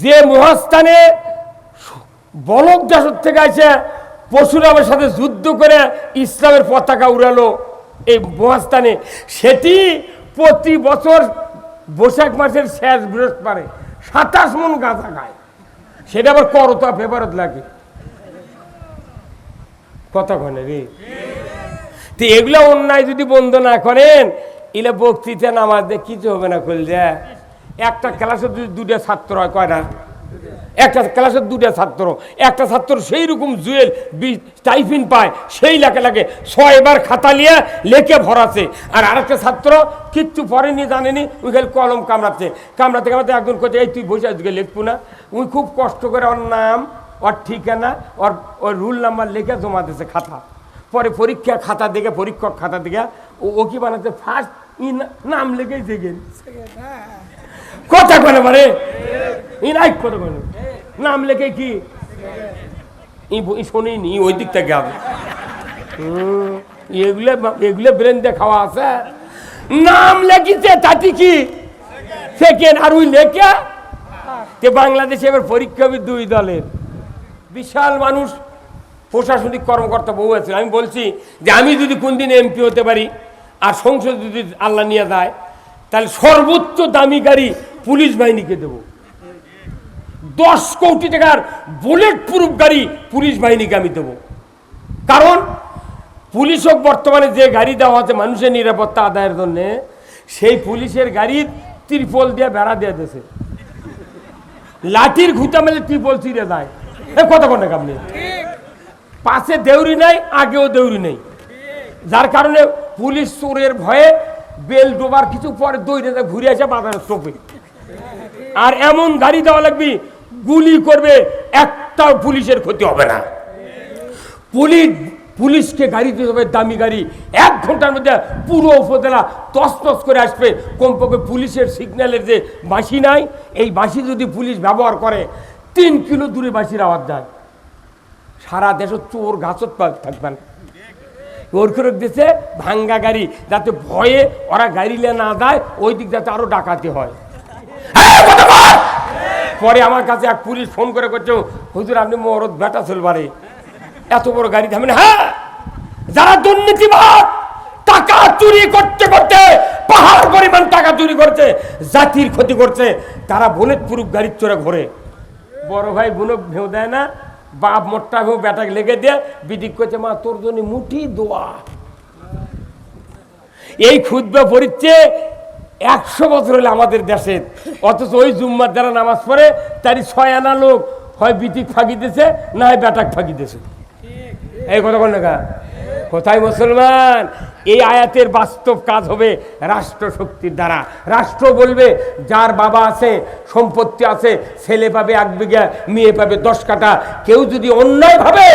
যে মহাস্থানে বলক দেশের থেকে আসে পরশুরামের সাথে যুদ্ধ করে ইসলামের পতাকা উড়ালো এই মহাস্থানে। সেটি প্রতি বছর বৈশাখ মাসের শেষ বৃহস্পতি সাতাশ মন গাঁজা খায়। সেটা আবার করতা ফেভারত লাগে। কথা রে? তো এগুলো অন্যায় যদি বন্ধ না করেন, এলে বক্তৃতা নামাজ দিয়ে কিছু হবে না খুল যে একটা ক্লাসে দুটা ছাত্র হয় কয়টা একটা ক্লাসের দুটা ছাত্র। একটা ছাত্র সেই রকম জুয়েল টাইফিন পায়, সেই লেখে লাগে ছয়বার খাতা নিয়ে লেখে ভরাছে আর আরেকটা ছাত্র কিচ্ছু পড়েনি, জানেনি, ওই খালি কলম কামড়াচ্ছে। কামড়াতে কামড়াতে একজন করছে এই তুই বসে আজকে লিখব না। উনি খুব কষ্ট করে ওর নাম, ওর ঠিকানা, ওর ওর রুল নাম্বার লিখে জমা দিয়েছে খাতা। পরে পরীক্ষা খাতা দেখে, পরীক্ষক খাতা দেখে, ও কি বানাচ্ছে? ফার্স্ট নাম লিখেই দেখেন কথা করে মানে ই কথা করে নাম লেখে কি? ই শোনেনি ওই দিক থেকে হুম, এগুলো এগুলো ব্রেন দিয়ে খাওয়া আছে। নাম লেখিছে তাতে কি? সেকেন্ড আর ওই লেখে? তে বাংলাদেশে এবার পরীক্ষা হবে দুই দলের। বিশাল মানুষ প্রশাসনিক কর্মকর্তা বহু আছে। আমি বলছি যে আমি যদি কোনদিন এমপি হতে পারি আর সংসদ যদি আল্লাহ নিয়ে যায় তাহলে সর্বোচ্চ দামি গাড়ি পুলিশ বাহিনীকে দেব। দশ কোটি টাকার বুলেট প্রুফ গাড়ি পুলিশ বাহিনীকে আমি দেবো। কারণ পুলিশও বর্তমানে যে গাড়ি দেওয়া হচ্ছে মানুষের নিরাপত্তা আদায়ের জন্যে সেই পুলিশের গাড়ির ত্রিপল দিয়ে বেড়া দিয়ে দিয়েছে। লাঠির ঘুটা মেলে ত্রিপল ছিঁড়ে যায় এ কত কোন আপনি? পাশে দেউরি নাই আগেও দেউরি নেই। যার কারণে পুলিশ চোরের ভয়ে বেল ডোবার কিছু পরে যায়, ঘুরে আসে বাজারের চোপে আর এমন গাড়ি দেওয়া লাগবে, গুলি করবে একটাও পুলিশের ক্ষতি হবে না। পুলিশ পুলিশকে গাড়ি দিতে হবে, দামি গাড়ি। এক ঘণ্টার মধ্যে পুরো উপজেলা তস তস করে আসবে। কমপক্ষে পুলিশের সিগন্যালের যে বাঁশি নাই, এই বাঁশি যদি পুলিশ ব্যবহার করে, তিন কিলো দূরে বাঁশির আওয়াজ যায় সারা দেশে চোর গাছত থাকবেন ওর করে ভাঙ্গা গাড়ি, যাতে ভয়ে ওরা গাড়িলে না দেয় ওই দিক যাতে আরও ডাকাতি হয়! পরে আমার কাছে এক পুলিশ ফোন করে করছে, হুজুর, আপনি মরদ বেটা চলবারে এত বড় গাড়ি থামেন হ্যাঁ? যারা দুর্নীতিবাদ, টাকা চুরি করতে করতে, পাহাড় পরিমাণ টাকা চুরি করছে, জাতির ক্ষতি করছে, তারা বুলেট প্রুফ গাড়ির চড়ে ঘোরে। বড় ভাই বুনো ভেউ দেয় না, বাপ মোট্টা ভেউ বেটাকে লেগে দিয়ে বিদিক করছে, মা, তোর জন্য মুঠি দোয়া। এই খুদ্া পড়িচ্ছে একশো বছর হলে আমাদের দেশে। অথচ ওই জুম্মার যারা নামাজ পড়ে তারই ছয় আনা লোক হয় বিটিক ফাঁকি দিছে না হয় বেটাক ফাঁকি দিছে। এই কথা বল না কোথায় মুসলমান? এই আয়াতের বাস্তব কাজ হবে রাষ্ট্র শক্তির দ্বারা। রাষ্ট্র বলবে, যার বাবা আছে, সম্পত্তি আছে, ছেলে পাবে এক বিঘা, মেয়ে পাবে দশ কাটা কেউ যদি অন্যায়ভাবে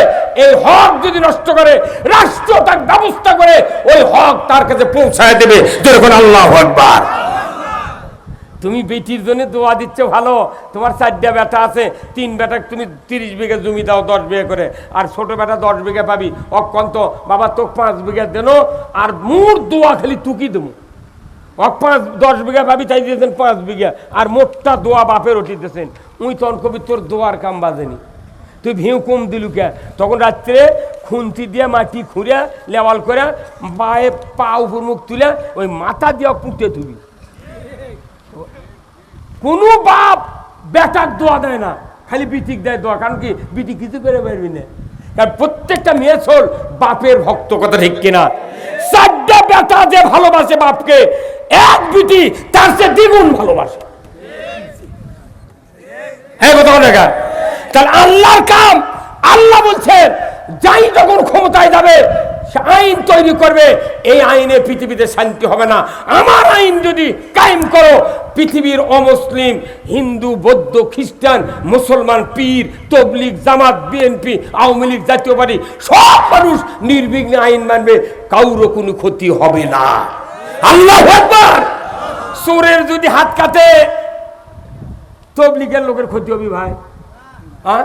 এই হক যদি নষ্ট করে, রাষ্ট্র তার ব্যবস্থা করে, ওই হক তার কাছে পৌঁছায় দেবে। যেরকম আল্লাহ আকবার। তুমি বেটির জন্য দোয়া দিচ্ছ, ভালো। তোমার চারটা বেটা আছে, তিন বেটা তুমি তিরিশ বিঘা জমি দাও, দশ বিঘা করে। আর ছোট বেটা দশ বিঘা পাবি। অকন্ত বাবা তোক পাঁচ বিঘা দেন, আর মোট দোয়া খালি তুকি দেবো। অক পাঁচ, দশ বিঘা পাবি চাই দিয়েছেন পাঁচ বিঘা। আর মোটটা দোয়া বাপের উঠিতেছেন উই তখন কবি, তোর দোয়ার কাম বাজেনি। তুই ভিউ কম দিলু কে? তখন রাত্রে খুন্তি দিয়ে মাটি খুঁড়ে লেওয়াল করে বায়ে পা উপর মুখ তুলে ওই মাথা দিয়ে পুঁতে তুলি। কোনো বাপ বেটার দোয়া দেয় না, খালি বিটিক দেয় দোয়া, কারণ কি? বিটি কিছু করে পারবি না। কারণ প্রত্যেকটা মেয়ে ছোল বাপের ভক্ত, কথা ঠিক কিনা? চারটা বেটা যে ভালোবাসে বাপকে, এক বিটি তার সে দ্বিগুণ ভালোবাসে। হ্যাঁ কথা দেখা তাহলে আল্লাহর কাম, আল্লাহ বলছেন, যাই যখন ক্ষমতায় যাবে আইন তৈরি করবে, এই আইনে পৃথিবীতে শান্তি হবে না। আমার আইন যদি কায়েম করো, পৃথিবীর অমুসলিম, হিন্দু, বৌদ্ধ, খ্রিস্টান, মুসলমান, পীর, তবলিগ, জামাত, বিএনপি, আওয়ামী লীগ, জাতীয় পার্টি, সব মানুষ নির্বিঘ্নে আইন মানবে, কাউরও কোনো ক্ষতি হবে না। আল্লাহ চোরের যদি হাত কাটে তবলিগের লোকের ক্ষতি হবে ভাই। হ্যাঁ?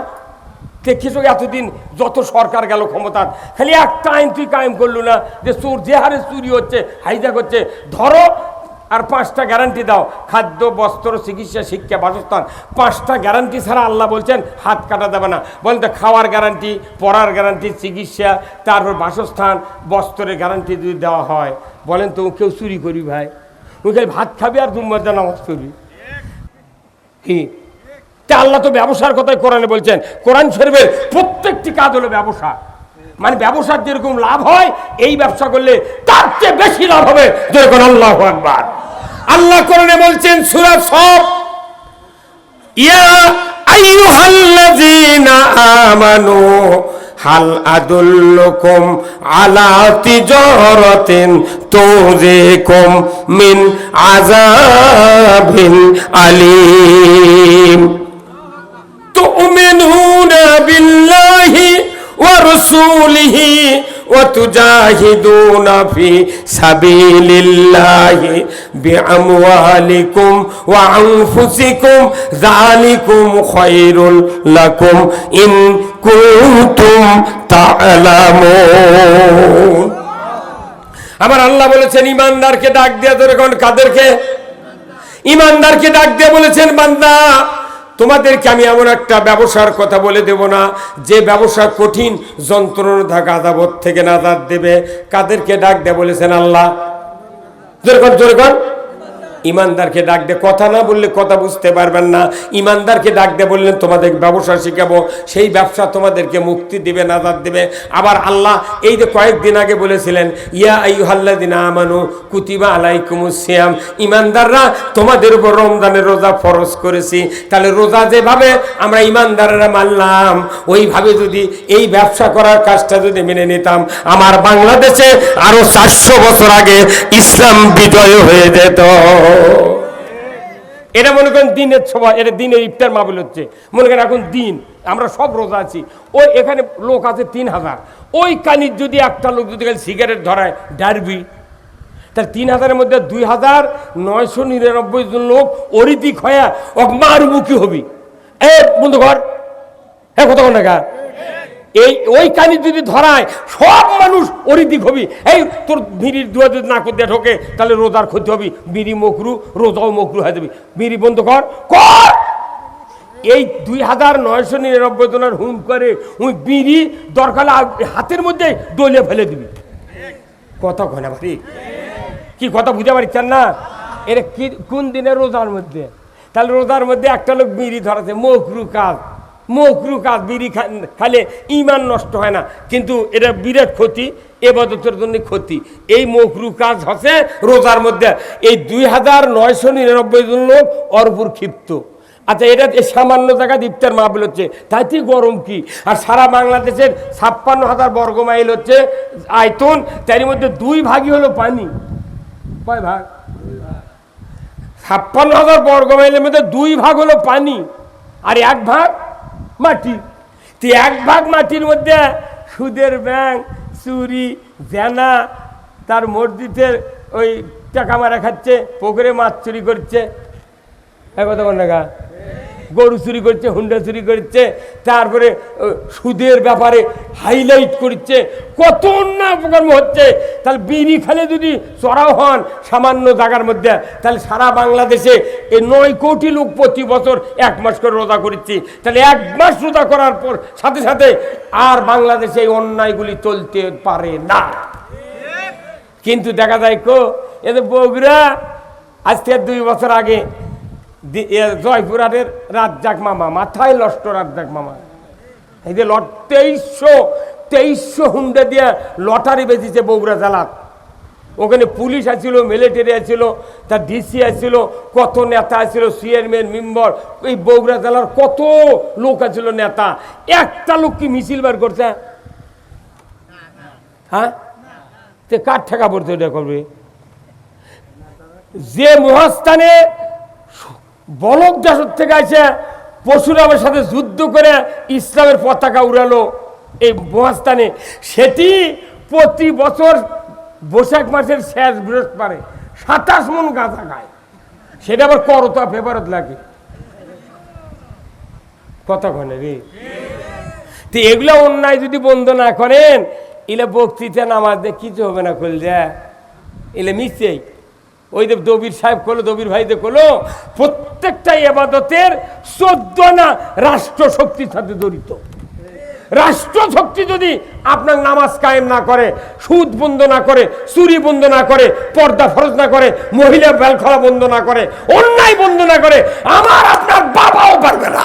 দেখিস এতদিন যত সরকার গেল ক্ষমতা খালি একটা আইন তুই কায়েম করল না যে চোর যে হারে চুরি হচ্ছে, হাইজাক হচ্ছে, ধরো আর পাঁচটা গ্যারান্টি দাও, খাদ্য, বস্ত্র, চিকিৎসা, শিক্ষা, বাসস্থান, পাঁচটা গ্যারান্টি ছাড়া আল্লাহ বলছেন হাত কাটা দেবে না। বলেন তো খাওয়ার গ্যারান্টি পড়ার গ্যারান্টি চিকিৎসা, তারপর বাসস্থান, বস্ত্রের গ্যারান্টি যদি দেওয়া হয়, বলেন তো কেউ চুরি করি ভাই? ওই ভাত খাবি আর দুম্বার নামাজ করবি। কি? তা আল্লাহ তো ব্যবসার কথাই কোরআনে বলছেন। কোরআন শরীফের প্রত্যেকটি কাজ হলো ব্যবসা। মানে ব্যবসার যেরকম লাভ হয়, এই ব্যবসা করলে তার চেয়ে বেশি লাভ হবে। যেরকম আল্লাহ আল্লাহ কোরআনে বলছেন, সূরা সব ইয়া আইয়ুহাল্লাযীনা আমানু, হাল আদুল্লুকুম আলা তিজারাতিন তুযিকুম মিন আযাবিন আলীম। ورسوله وتجاهدون في سبيل الله بأموالكم وأنفسكم ذلكم خير لكم إن كنتم تعلمون আমার আল্লাহ বলেছেন ইমানদারকে ডাক দিয়ে তোর এখন কাদেরকে ইমানদারকে ডাক দিয়ে বলেছেন বান্দা তোমাদেরকে আমি এমন একটা ব্যবসার কথা বলে দেব না। যে ব্যবসা কঠিন যন্ত্রণা আদাবত থেকে নাজাদ দেবে। কাদেরকে ডাক দেয় বলেছেন আল্লাহ? জোরে জোরকন ইমানদারকে ডাক দে কথা না বললে কথা বুঝতে পারবেন না। ইমানদারকে ডাক দে বললেন তোমাদের ব্যবসা শিখাবো, সেই ব্যবসা তোমাদেরকে মুক্তি দিবে, নাজাদ দেবে। আবার আল্লাহ এই যে কয়েকদিন আগে বলেছিলেন, ইয়া আইহাল্লাদিনা আমানু কুতিবা আলাইকুমুস সিয়াম। ইমানদাররা, তোমাদের উপর রমজানের রোজা ফরজ করেছি। তাহলে রোজা যেভাবে আমরা ইমানদারেরা মানলাম, ওইভাবে যদি এই ব্যবসা করার কাজটা যদি মেনে নিতাম, আমার বাংলাদেশে আরও চারশো বছর আগে ইসলাম বিজয় হয়ে যেত। এটা মনে করেন দিনের সভা, এটা দিনের ইফতার মাহবিল হচ্ছে। মনে করেন এখন দিন, আমরা সব রোজা আছি। ওই এখানে লোক আছে তিন হাজার। ওই কানির যদি একটা লোক যদি সিগারেট ধরায়, ডারবি। তার তিন হাজারের মধ্যে দুই হাজার নয়শো নিরানব্বই জন লোক অরিতিক হয়ে অকমারুমুখী হবি। এ বন্ধু ঘর হ্যাঁ কত টাকা এই ওই কানি যদি ধরায়, সব মানুষ অরিদিক হবি। এই, তোর বিড়ির দুয়া যদি না করতে ঢোকে, তাহলে রোজার ক্ষতি হবি। বিড়ি মকরু, রোজাও মকরু হয়ে যাবি। বিড়ি বন্ধ কর। কর! এই দুই হাজার নয়শো নিরানব্বই জনের হুম করে ওই বিড়ি দরকার হাতের মধ্যে দলিয়ে ফেলে দিবি। কথা কয় না ভাই কি কথা বুঝতে পারছেন না? এটা কি কোন দিনে রোজার মধ্যে? তাহলে রোজার মধ্যে একটা লোক বিড়ি ধরাছে, মকরু কাজ। মকরু কাজ বিড়ি খালে ইমান নষ্ট হয় না। কিন্তু এটা বিরাট ক্ষতি, এবাদতের জন্য ক্ষতি। এই মকরু কাজ হচ্ছে রোজার মধ্যে। এই দুই হাজার নয়শো নিরানব্বই জন লোক অরপুর ক্ষিপ্ত। আচ্ছা এটা সামান্য জায়গায় ইফতার মাহবিল হচ্ছে তাইতে গরম কি? আর সারা বাংলাদেশের ছাপ্পান্ন হাজার বর্গ মাইল হচ্ছে আয়তন, তারই মধ্যে দুই ভাগই হলো পানি। কয় ভাগ? ছাপ্পান্ন হাজার বর্গ মাইলের মধ্যে দুই ভাগ হলো পানি। আর এক ভাগ মাটি তো এক ভাগ মাটির মধ্যে সুদের ব্যাংক চুরি, জেনা, তার মসজিদের ওই টাকা মারা খাচ্ছে, পুকুরে মাছ চুরি করছে কথা বল না? গরু চুরি করছে, হুন্ডা চুরি করছে, তারপরে সুদের ব্যাপারে হাইলাইট করছে, কত অন্যায় অপকর্ম হচ্ছে। তাহলে বিড়ি খালে যদি চড়াও হন সামান্য জায়গার মধ্যে, তাহলে সারা বাংলাদেশে এই নয় কোটি লোক প্রতি বছর এক মাস করে রোজা করছি। তাহলে এক মাস রোজা করার পর সাথে সাথে আর বাংলাদেশে এই অন্যায়গুলি চলতে পারে না। কিন্তু দেখা যায় কো, এদের বগুড়া আজ থেকে দুই বছর আগে জয়পুরাটের রাজ্জাক মামা, মাথায় লষ্ট রাজ্জাক মামা। এই যে লট তেইশশো তেইশশো হুন্ডে দিয়ে লটারি বেঁচেছে বগুড়া জেলাত। ওখানে পুলিশ আছিল মিলিটারি আছিল তার ডিসি আছিল কত নেতা আছিল চেয়ারম্যান, মেম্বার, এই বগুড়া জেলার কত লোক আছিল নেতা। একটা লোক কি মিছিল বার করছে? হ্যাঁ? তে কার ঠেকা পড়তে ওটা করবে যে মহাস্থানে বলক দেশের থেকে আছে পশুরামের সাথে যুদ্ধ করে ইসলামের পতাকা উড়ালো এই মহাস্থানে। সেটি প্রতি বছর বৈশাখ মাসের শেষ বৃহস্পতিবারে সাতাশ মন গাঁজা খায়। সেটা আবার করতা পেপারত লাগে। কনে রে? তো এগুলো অন্যায় যদি বন্ধ না করেন, এলে বক্তৃতা নামাজ দিয়ে কিছু হবে না খুল দেয় এলে মিশছেই ওই দেব দবির সাহেব করল দবির ভাইদের করল প্রত্যেকটা এবাদতের চোদ্দ না রাষ্ট্র শক্তির সাথে জড়িত। রাষ্ট্র শক্তি যদি আপনার নামাজ কায়েম না করে, সুদ বন্ধ না করে, চুরি বন্ধ না করে, পর্দা ফরজ না করে, মহিলা বেলখলা বন্ধ না করে, অন্যায় বন্ধ না করে, আমার আপনার বাবাও পারবে না।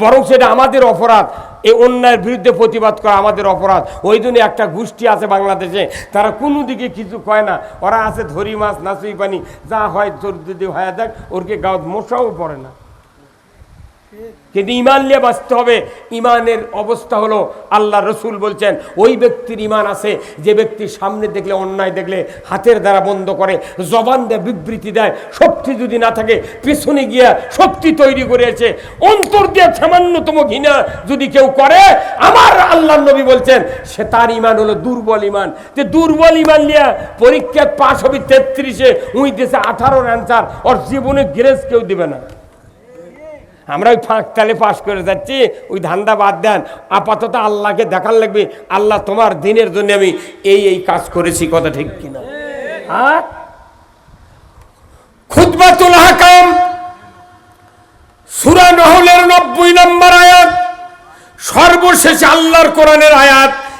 বরং সেটা আমাদের অপরাধ এই অন্যায়ের বিরুদ্ধে প্রতিবাদ করা আমাদের অপরাধ। ওই জন্য একটা গোষ্ঠী আছে বাংলাদেশে, তারা কোনো দিকে কিছু কয় না। ওরা আছে ধরি মাছ, নাচুই পানি, যা হয় যদি হয়ে দেখ ওরকে গাওয়া মশাও পড়ে না। কিন্তু ইমান নিয়ে বাঁচতে হবে ইমানের অবস্থা হলো আল্লাহ রসুল বলছেন, ওই ব্যক্তির ইমান আছে, যে ব্যক্তি সামনে দেখলে, অন্যায় দেখলে, হাতের দ্বারা বন্ধ করে, জবান দেয় বিবৃতি দেয়, শক্তি যদি না থাকে, পেছনে গিয়া শক্তি তৈরি করেছে, অন্তর দিয়ে সামান্যতম ঘৃণা যদি কেউ করে, আমার আল্লাহ নবী বলছেন, সে তার ইমান হলো দুর্বল ইমান যে দুর্বল ইমান নিয়ে পরীক্ষায় পাশ হবে তেত্রিশে উই দেশে আঠারোর অ্যান্সার ওর জীবনে গ্রেস কেউ দিবে না। আমরা ওই ফাঁক তালে পাশ করে যাচ্ছি, ওই ধান্দা বাদ দেন। আপাতত আল্লাহকে দেখার লাগবে, আল্লাহ তোমার দিনের জন্য আমি এই এই কাজ করেছি, কথা ঠিক কিনা? আর? খুদবাতুল হাকাম, সূরা নহলের নব্বই নম্বর আয়াত, সর্বশেষ আল্লাহর কোরআনের আয়াত।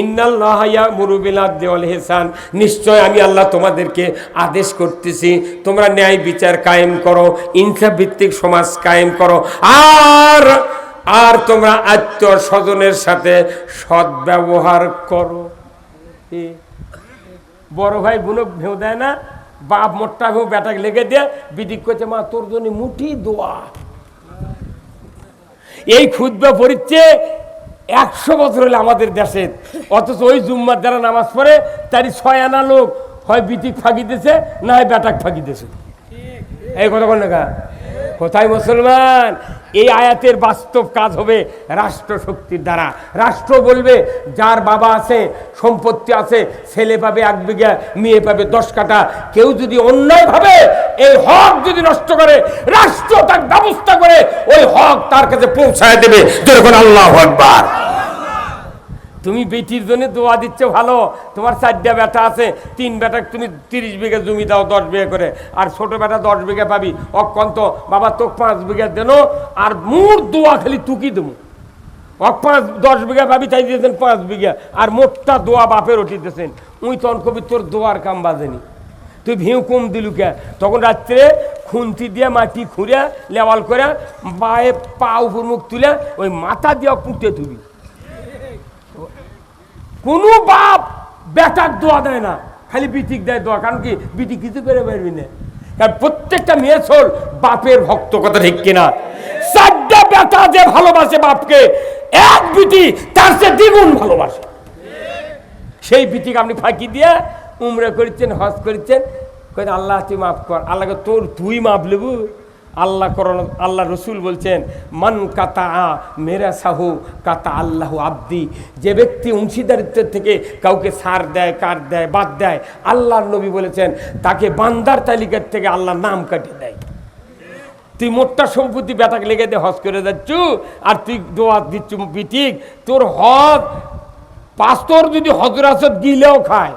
ইন্নাল্লাহ ইয়ামুরু বিল আদলি ওয়াল নিশ্চয় আমি আল্লাহ তোমাদেরকে আদেশ করতেছি, তোমরা ন্যায় বিচার কায়েম করো ইনসাফ ভিত্তিক সমাজ কায়েম করো, আর আর তোমরা আত্মীয় স্বজনের সাথে সদ্ব্যবহার করো। বড় ভাই বুনক ভেউ দেয় না, বাপ মোট্টা ভেউ বেটাকে লেগে দিয়ে বিদিক করছে মা, তোর জন্য মুঠি দোয়া। এই ক্ষুদ্র পড়িচ্ছে একশো বছর হলে আমাদের দেশে। অথচ ওই জুম্মার যারা নামাজ পড়ে, তারই ছয় আনা লোক হয় বিটিক ফাঁকি দিছে না হয় বেটাক ফাঁকি দিছে এই কথা কোন কোথায় মুসলমান? এই আয়াতের বাস্তব কাজ হবে রাষ্ট্র শক্তির দ্বারা। রাষ্ট্র বলবে, যার বাবা আছে, সম্পত্তি আছে, ছেলে পাবে এক বিঘা, মেয়ে পাবে দশ কাটা কেউ যদি অন্যায়ভাবে এই হক যদি নষ্ট করে, রাষ্ট্র তার ব্যবস্থা করে, ওই হক তার কাছে পৌঁছায় দেবে। যেরকম আল্লাহ আকবার। তুমি বেটির জন্য দোয়া দিচ্ছ ভালো। তোমার চারটা বেটা আছে, তিন বেটা তুমি তিরিশ বিঘা জমি দাও দশ বিঘা করে। আর ছোট বেটা দশ বিঘা পাবি। অকন্ত বাবা তো পাঁচ বিঘা দেন। আর মোট দোয়া খালি তুকি দেবো। অক পাঁচ দশ বিঘা পাবি, তাই দিয়েছেন পাঁচ বিঘা। আর মোটটা দোয়া বাপের উঠিতেছেন উই তখন কবি তোর দোয়ার কাম বাজেনি। তুই ভিউ কম দিলু কে? তখন রাত্রে খুন্তি দিয়ে মাটি খুঁড়ে, লেওয়াল করে বায়ে পা উপর মুখ তুলে ওই মাথা দিয়ে পুঁতে তুলি কোনো বাপ বেটার দোয়া দেয় না, খালি বিটিক দেয় দোয়া, কারণ কি? বিটি কিছু করে পারবি না। কারণ প্রত্যেকটা মেয়ে ছোল বাপের ভক্ত, কথা ঠিক কিনা? চারটা বেটা যে ভালোবাসে বাপকে, এক বিটি তার সে দ্বিগুণ ভালোবাসে। সেই বিটিকে আপনি ফাঁকি দিয়ে উমরে করেছেন, হজ করেছেন আল্লাহ তুই মাফ কর, আল্লাহকে তোর তুই মাফ লেবু। আল্লাহ করন আল্লাহ রসুল বলছেন, মান কাতা আ মেরা সাহু কাতা আল্লাহ আব্দি। যে ব্যক্তি অংশীদারিত্বের থেকে কাউকে সার দেয়, কার দেয়, বাদ দেয়, আল্লাহর নবী বলেছেন, তাকে বান্দার তালিকার থেকে আল্লাহ নাম কাটিয়ে দেয়। তুই মোটটা সম্পত্তি বেটাকে লেগে দিয়ে হজ করে যাচ্ছু, আর তুই দোয়া দিচ্ছু বিটিক তোর হজ, পাস্তর যদি হজর আসর দিলেও খায়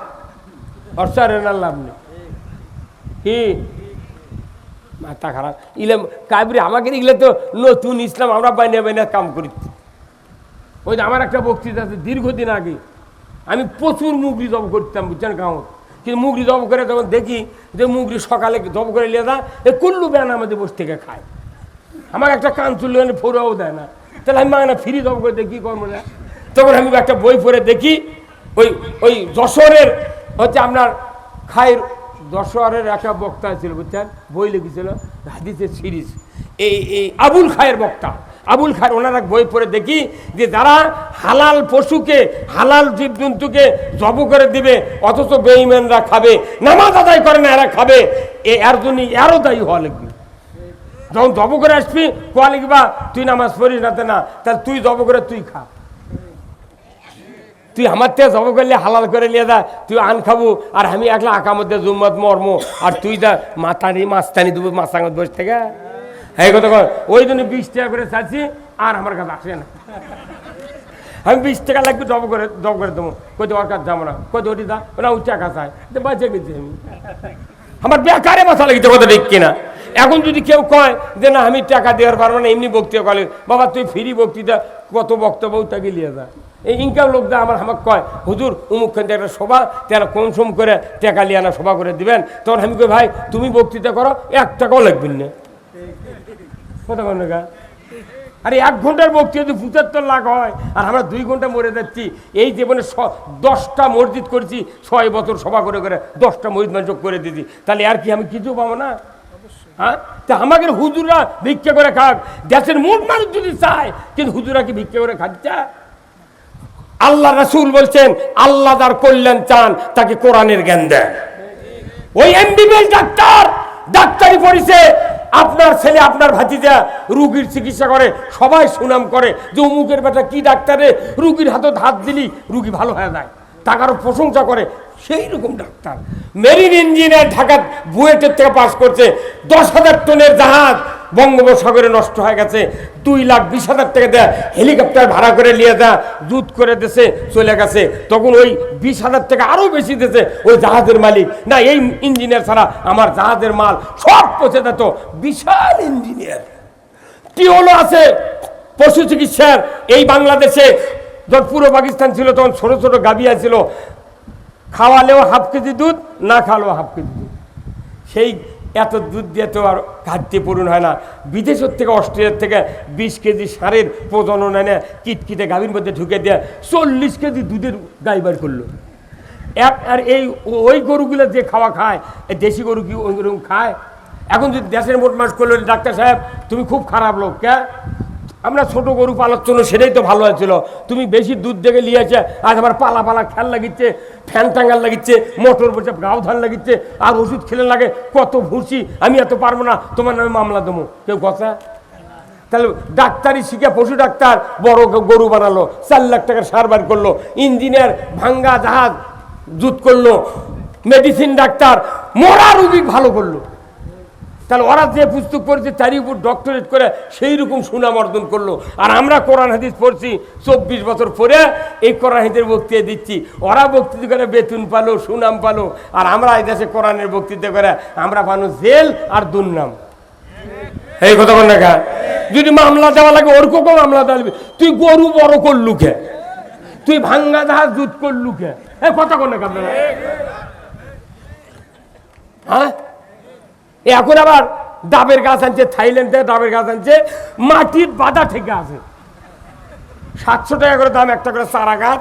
লাভ নেই কি? মাথা খারাপ। ইলাম কাবরি, আমাকে এগুলো তো নতুন ইসলাম আমরা বাইনে বাইনে কাম করি। ওই আমার একটা বক্তৃতা আছে, দীর্ঘদিন আগে। আমি প্রচুর মুগরি জব করতাম, বুঝছেন গাঁও কিন্তু মুগরি জব করে তখন দেখি যে মুগরি সকালে জব করে নিয়ে যা এ কুল্লু ব্যান আমাদের বসে থেকে খায়। আমাকে একটা কান চুল্লু এনে ফোরাও দেয় না। তাহলে আমি মাঙনা ফ্রি জব করে দেখি, কর্ম না তখন আমি একটা বই পড়ে দেখি, ওই ওই যশোরের হচ্ছে আপনার খায়ের দশরের একটা বক্তা ছিল, বুঝছেন? বই লিখেছিল, হাদিসের সিরিজ। এই এই আবুল খায়ের বক্তা। আবুল খায়ের ওনার বই পড়ে দেখি যে যারা হালাল পশুকে, হালাল জীবজন্তুকে জব করে দিবে, অথচ বেইমেনরা খাবে, নামাজ আদায় করে না, এরা খাবে। এ, এর জন্য এরও দায়ী হওয়া লাগবে। যখন জব করে আসবি, কোয়া লিখবা, তুই নামাজ পড়িস না তাহলে তুই জব করে তুই খা। তুই আমার থেকে জব করলে হালাল করে নিয়ে যা, তুই আন খাব, আর আমি একলা আঁকা মধ্যে জুম্মত মর্ম, আর তুই দা মাতানি, মাস্তানি দেবো মাস্তাঙ্গত বসে থেকে। এই কথা কর ওই জন্য বিশ টাকা করে চাচ্ছি, আর আমার কাছে আসে না। আমি বিশ টাকা লাগবে, জব করে জব করে দেবো। কই ওর কাছে যাব না। কই ওটি দা ওরা উচ্চ টাকা চায় তো বাঁচে গেছি আমি আমার বেকারে মাথা লাগিতে কথা ঠিক কিনা? এখন যদি কেউ কয় যে না, আমি টাকা দেওয়ার পারব না, এমনি বক্তৃতা করে, বাবা, তুই ফ্রি বক্তৃতা, কত বক্তব্য তাকে লিয়ে যা। এই ইনকাম লোকটা আমার আমাকে কয়, হুজুর, উমুক খান একটা সভা তারা কম সম করে টাকা লিয়ে আনা সভা করে দিবেন। তখন আমি কই, ভাই, তুমি বক্তৃতা করো, এক টাকাও লাগবেন না। কথা কন না আরে এক ঘণ্টার বক্তি যদি পঁচাত্তর লাখ হয়, আর আমরা দুই ঘণ্টা মরে যাচ্ছি, এই জীবনে দশটা মসজিদ করেছি, ছয় বছর সভা করে করে দশটা মসজিদ মানুষ করে দিয়েছি। তাহলে আর কি আমি কিছু পাবো না? হ্যাঁ? তা আমাদের হুজুরা ভিক্ষা করে খাক। দেশের মোট মানুষ যদি চায়, কিন্তু হুজুরা কি ভিক্ষা করে খাচ্ছে? আল্লাহ রাসুল বলছেন, আল্লাহ যার কল্যাণ চান, তাকে কোরআনের জ্ঞান দেন। ওই এমবিবিএস ডাক্তার, ডাক্তারি পড়িছে, আপনার ছেলে, আপনার ভাতিজা রুগীর চিকিৎসা করে, সবাই সুনাম করে, যে অমুকের বেটা কি ডাক্তারে রুগীর হাতে হাত দিলি, রুগী ভালো হয়ে যায় টাকারও প্রশংসা করে, সেই রকম ডাক্তার। মেরিন ইঞ্জিনিয়ার ঢাকা বুয়েটের থেকে পাস করছে, দশ হাজার টনের জাহাজ বঙ্গোপসাগরে নষ্ট হয়ে গেছে। দুই লাখ বিশ হাজার টাকা দেয় হেলিকপ্টার ভাড়া করে নিয়ে যা জুত করে দেশে চলে গেছে। তখন ওই বিশ হাজার টাকা আরও বেশি দিয়েছে ওই জাহাজের মালিক। না, এই ইঞ্জিনিয়ার ছাড়া আমার জাহাজের মাল সব পচে যেত। বিশাল ইঞ্জিনিয়ার। টিওলো আছে, পশু চিকিৎসার। এই বাংলাদেশে যখন পুরো পাকিস্তান ছিল, তখন ছোট ছোট গাবিয়া ছিল খাওয়ালেও হাফ কেজি দুধ, না খাওয়ালেও হাফ কেজি দুধ। সেই এত দুধ দিয়ে তো আর ঘাটতি পূরণ হয় না। বিদেশের থেকে, অস্ট্রেলিয়ার থেকে বিশ কেজি সারের প্রজনন এনে কিটকিটে গাভীর মধ্যে ঢুকে দিয়ে চল্লিশ কেজি দুধের গাই বার করল। এক আর এই ওই গরুগুলো যে খাওয়া খায়, এই দেশি গরু কি ওই গরু খায়? এখন যদি দেশের মোট মাস করল ডাক্তার সাহেব, তুমি খুব খারাপ লোক, কে? আমরা ছোট গরু পালার জন্য সেটাই তো ভালো হয়েছিল। তুমি বেশি দুধ দেখে লিয়েছে, আজ আমার পালা পালা খেয়াল লাগিচ্ছে, ফ্যান টাঙ্গাল লাগিচ্ছে, মোটর বসে গাও ধান লাগিচ্ছে, আর ওষুধ খেলে লাগে, কত ভুসি আমি এত পারব না, তোমার নামে মামলা দেবো। কেউ কথা? তাহলে ডাক্তারি শিখে পশু ডাক্তার, বড় গরু বানালো, চার লাখ টাকার সার বার করল ইঞ্জিনিয়ার ভাঙ্গা জাহাজ জুত করল মেডিসিন ডাক্তার মরা রুগী ভালো করল। তাহলে ওরা যে পুস্তক পড়ছে তারই উপর ডক্টরেট করে সেই রকম সুনাম অর্জন করল। আর আমরা কোরআন হাদিস পড়ছি, চব্বিশ বছর পরে এই কোরআন হাদিসের বক্তৃতা দিচ্ছি। ওরা বক্তৃতা করে বেতন পালো, সুনাম পালো, আর আমরা এই দেশে কোরআনের বক্তৃতা করে আমরা পানো জেল আর দুর্নাম। এই কথা বল না যদি মামলা দেওয়া লাগে, ওর কোকো মামলা দেওয়া। তুই গরু বড় করলু খে তুই ভাঙ্গা জাহাজ দুধ করলু খে এই কথা কোন না হ্যাঁ? এখন আবার ডাবের গাছ আনছে, থাইল্যান্ড ডাবের গাছ আনছে, মাটির বাধা থেকে আছে। সাতশো টাকা করে দাম, একটা করে চারা গাছ,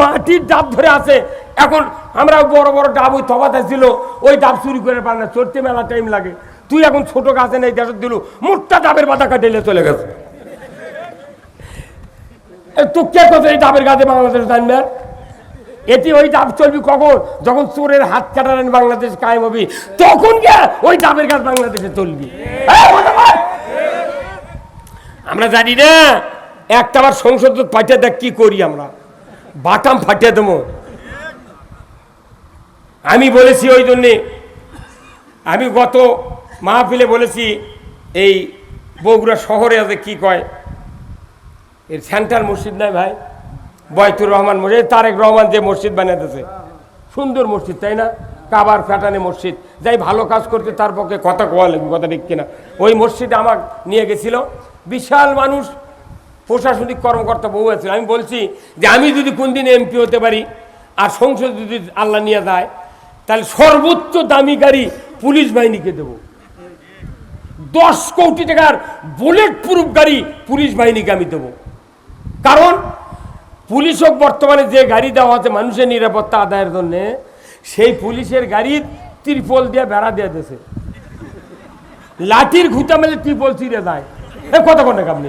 মাটির ডাব ধরে আছে। এখন আমরা বড় বড় ডাব ওই তফাতে ছিল, ওই ডাব চুরি করে পার না, চড়তে মেলা টাইম লাগে। তুই এখন ছোট গাছে নেই, দেশত দিল, মোটটা ডাবের বাধা কাটিলে চলে গেছে। তো কে কথা এই ডাবের গাছে বাংলাদেশ জানবে? এটি ওই ডাব চলবি কখন? যখন চোরের হাত কাটালেন বাংলাদেশ কায়েম হবি, তখন কে ওই ডাবের গাছ বাংলাদেশে চলবি। আমরা জানি না, একটা আবার সংসদ পাঠিয়ে দেখ কি করি আমরা। বাটাম ফাটিয়ে দেবো। আমি বলেছি ওই জন্যে, আমি গত মাহফিলে বলেছি, এই বগুড়া শহরে আছে কি কয়? এর সেন্টার মসজিদ নাই ভাই। বয়তুর রহমান মসজিদ তারেক রহমান যে মসজিদ বানাতেছে সুন্দর মসজিদ, তাই না? কাবার ফ্যাটানে মসজিদ। যাই ভালো কাজ করতে তার পক্ষে কথা কোয়া লাগবে, কথা ঠিক কিনা। ওই মসজিদে আমাকে নিয়ে গেছিল। বিশাল মানুষ, প্রশাসনিক কর্মকর্তা বউ আছে। আমি বলছি যে আমি যদি কোনদিন এমপি হতে পারি, আর সংসদ যদি আল্লাহ নিয়ে যায়, তাহলে সর্বোচ্চ দামি গাড়ি পুলিশ বাহিনীকে দেবো। দশ কোটি টাকার বুলেট প্রুফ গাড়ি পুলিশ বাহিনীকে আমি দেবো। কারণ পুলিশও বর্তমানে যে গাড়ি দেওয়া হচ্ছে মানুষের নিরাপত্তা আদায়ের জন্য সেই পুলিশের গাড়ি ত্রিপল দিয়ে বেড়া দিয়ে দিয়েছে। লাঠির ঘুটা মেলে ত্রিপল চিরে দেয় এ কত কোন আপনি?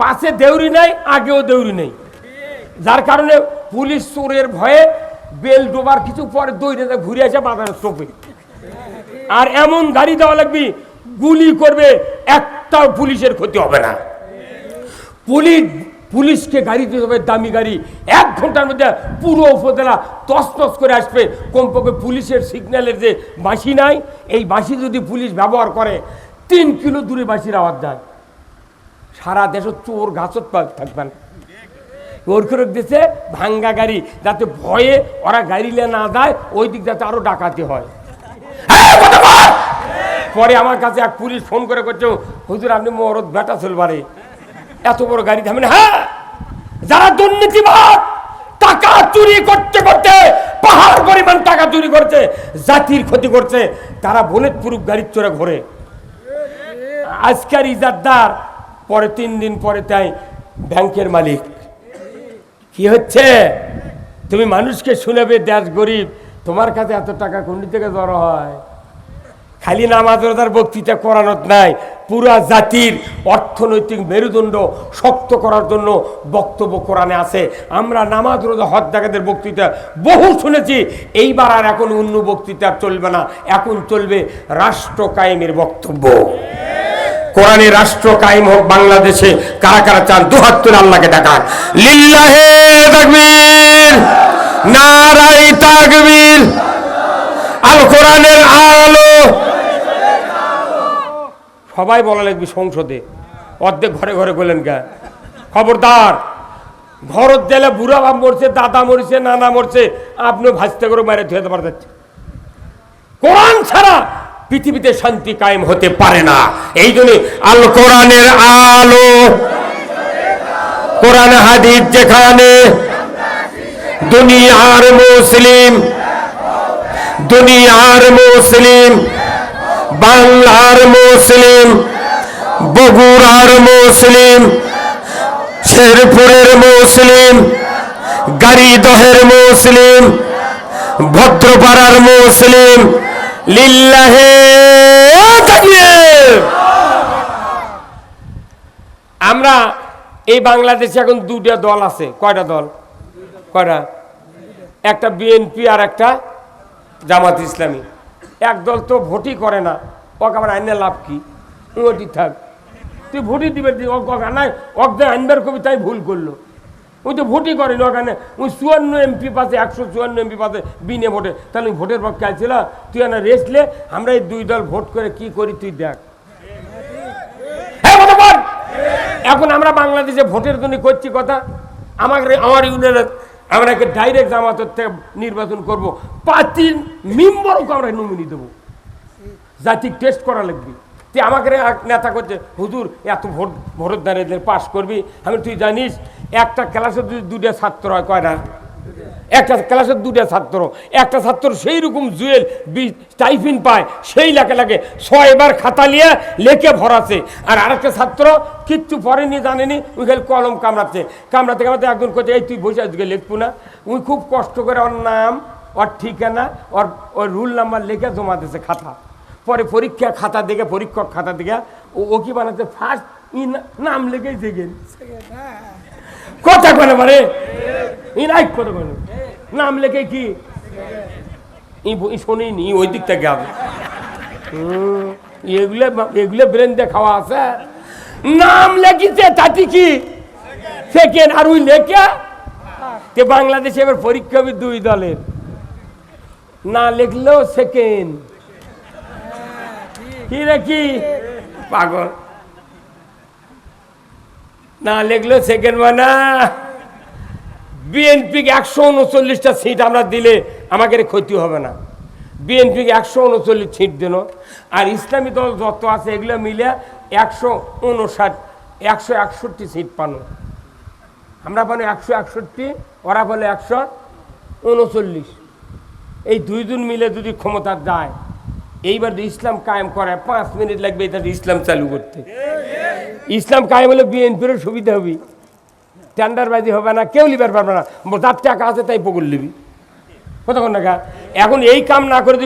পাশে দেউরি নাই আগেও দেউরি নেই। যার কারণে পুলিশ চোরের ভয়ে বেল ডোবার কিছু পরে দৌড়ে যায়, ঘুরে আসে বাজারের চোপে আর এমন গাড়ি দেওয়া লাগবে গুলি করবে একটাও পুলিশের ক্ষতি হবে না। পুলিশ পুলিশকে গাড়ি দিতে হবে, দামি গাড়ি। এক ঘণ্টার মধ্যে পুরো উপজেলা তস করে আসবে। কমপক্ষে পুলিশের সিগন্যালের যে বাঁশি নাই, এই বাঁশি যদি পুলিশ ব্যবহার করে, তিন কিলো দূরে বাঁশির আওয়াজ যায় সারা দেশে চোর গাছত থাকবেন ওর দিছে ভাঙ্গা গাড়ি, যাতে ভয়ে ওরা গাড়ি গাড়িলে না দেয় ওই দিক যাতে আরও ডাকাতি হয়! পরে আমার কাছে এক পুলিশ ফোন করে করছে হুজুর, আপনি মরদ বেটা চলবারে এত বড় গাড়ি থামেন হ্যাঁ যারা দুর্নীতিবাদ, টাকা চুরি করতে করতে, পাহাড় পরিমাণ টাকা চুরি করছে, জাতির ক্ষতি করছে, তারা বুলেট প্রুফ গাড়ির চড়ে ঘোরে। আজকের ইজারদার, পরে তিন দিন পরে তাই ব্যাংকের মালিক। কি হচ্ছে? তুমি মানুষকে শুনেবে, দেশ গরিব, তোমার কাছে এত টাকা কোনটি থেকে জড়ো হয়? খালি নামাজ বক্তৃতা করানোর নাই পুরা জাতির অর্থনৈতিক মেরুদণ্ড শক্ত করার জন্য বক্তব্য কোরআনে আছে। আমরা নামাজ রোজা হজ বক্তৃতা বহু শুনেছি, এইবার আর এখন অন্য বক্তৃতা চলবে না। এখন চলবে রাষ্ট্র কায়েমের বক্তব্য। কোরআনে রাষ্ট্র কায়েম হোক বাংলাদেশে, কারা কারা চান দুহাত তুলে আল্লাহকে ডাকান লিল্লাহে তাকবীর নারাই তাকবীর, আল কোরআনের আলো সবাই বলা লাগবে সংসদে। অর্ধেক ঘরে ঘরে বললেন কে খবরদার, ঘরত গেলে বুড়া বাপ মরছে, দাদা মরছে, নানা মরছে আপনিও ভাজতে করে মারে ধুয়ে দেবার যাচ্ছে। কোরআন ছাড়া পৃথিবীতে শান্তি কায়েম হতে পারে না। এই জন্য আল কোরআনের আলো, কোরআন হাদিস যেখানে, দুনিয়ার মুসলিম দুনিয়ার মুসলিম বাংলার মুসলিম, বগুড়ার মুসলিম, শেরপুরের মুসলিম, গাড়িদহের মুসলিম, ভদ্রপাড়ার মুসলিম, লিল্লাহে আমরা এই বাংলাদেশে এখন দুটা দল আছে। কয়টা দল? কয়টা? একটা বিএনপি আর একটা জামাত ইসলামী। এক দল তো ভোটই করে না। ওকে আমার আইনে লাভ কি? ওটি থাক। তুই ভোটই দিবে নাই অজ্ঞান আইনবার কবি, তাই ভুল করল। ওই তো ভোটই করেনি ওখানে। ওই চুয়ান্ন এমপি পাশে, একশো চুয়ান্ন এমপি পাশে বিনে ভোটে। তাহলে ওই ভোটের পক্ষে আইছিল। তুই না রেসলে আমরা এই দুই দল ভোট করে কি করি তুই দেখ। এখন আমরা বাংলাদেশে ভোটের জন্য করছি কথা। আমাকে আমার ইউনিয়নের আমরা একে ডাইরেক্ট জামাতের থেকে নির্বাচন করব। পাঁচটি মেম্বারকে আমরা নমিনি দেবো। জাতিক টেস্ট করা লাগবে। তুই আমাকে নেতা করছে, হুজুর, এত ভোট ভোটের দাঁড়িয়ে পাস করবি? আমি তুই জানিস, একটা ক্লাসে যদি দুটা ছাত্র হয়, কয়টা? একটা ক্লাসের দুটা ছাত্র, একটা ছাত্র সেই রকম জুয়েল টাইফিন পায়, সেই লেখে লাগে ছয়বার খাতা নিয়ে লেখে ভরাছে আর আরেকটা ছাত্র কিচ্ছু পড়েনি, জানেনি, ওই খালি কলম কামড়াচ্ছে। কামড়াতে কামড়াতে একজন করছে এই তুই বসে আজকে লিখব না? উনি খুব কষ্ট করে ওর নাম, ওর ঠিকানা, ওর ওর রুল নাম্বার লিখে জমা দিয়েছে খাতা। পরে পরীক্ষা খাতা দেখে, পরীক্ষক খাতা দেখে ও কি বানাচ্ছে? ফার্স্ট নাম লেগেই সেকেন্ড কথা করে মানে ই রাইট করে নাম লেখে কি? ই ব- ওই দিক থেকে হুম, এগুলো এগুলো ব্রেন খাওয়া আছে। নাম লেখিছে তাতে কি? সেকেন্ড আর ওই লেখা? তে বাংলাদেশে এবার পরীক্ষা হবে দুই দলের। না লিখলেও সেকেন্ড কি রে কি? পাগল। না লিখলেও সেকেন্ড মানে বিএনপিকে একশো উনচল্লিশটা সিট আমরা দিলে আমাদের ক্ষতি হবে না। বিএনপিকে একশো উনচল্লিশ সিট দিল। আর ইসলামী দল যত আছে, এগুলো মিলে একশো উনষাট, একশো একষট্টি সিট পানো আমরা পানো একশো একষট্টি, ওরা বলে একশো উনচল্লিশ। এই দুইজন মিলে যদি ক্ষমতা যায় এইবার ইসলাম কায়েম করে পাঁচ মিনিট লাগবে, এটা ইসলাম চালু করতে। ইসলাম কায়েম হলে বিএনপিরও সুবিধা হবে। টেন্ডারবাজি হবে না, কেউ লিবার পারবে না। যার টাকা আছে তাই পকড় লিবি। কতক্ষণ টাকা এখন এই কাম না করে